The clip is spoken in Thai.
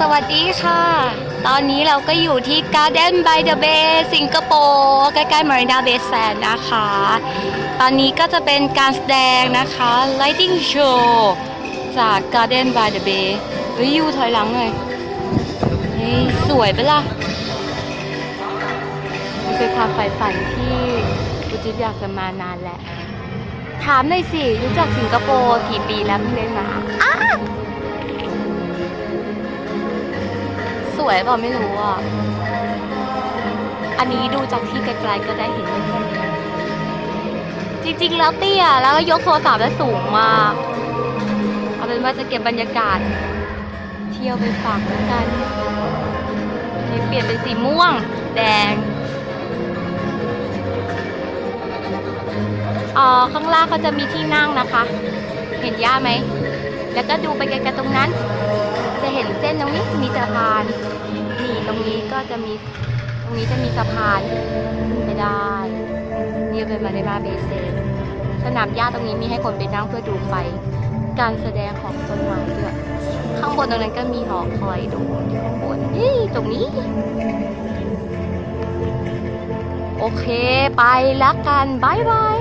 สวัสดีค่ะ ตอนนี้เราก็อยู่ที่ Garden by the Bay สิงคโปร์ใกล้ๆ Marina Bay Sands นะคะ ตอนนี้ก็จะเป็นการแสดงนะคะ Lighting Show จาก Garden by the Bay เฮ้ยยูถอยหลังหน่อยเฮ้ยสวยไปะล่ะมันเป็นความใฝ่ฝันที่กูจิ๊บอยากจะมานานแหละ ถามหน่อยสิ รู้จักสิงคโปร์กี่ปีแล้วเพิ่งได้มาอ้า วยเปล่าไม่รู้อะ อันนี้ดูจากที่ไกลๆก็ได้เห็นเป็นแค่นี้จริงๆ แล้วเตี้ยแล้วก็ยกโทรศัพท์แล้วสูงมาก เอาเป็นว่าจะเก็บบรรยากาศ เที่ยวไปฝากแล้วกันนี่เปลี่ยนเป็นสีม่วง แดงอ่อข้างล่างเขาจะมีที่นั่งนะคะ เห็นย่าไหม แล้วก็ดูไปไกลๆตรงนั้น จะเห็นเส้นตรงนี้มีสะพาน นี่ตรงนี้ก็จะมี ตรงนี้จะมีสะพานขึ้นไปได้นี่เป็นมาเรนาเบเซสนามหญ้าตรงนี้มีให้คนไปนั่งเพื่อดูไฟ การแสดงของต้นไม้ด้วยข้างบนตรงนั้นก็มีหอคอยดูข้างบนนี่ตรงนี้ โอเค ไปแล้วกันบายบาย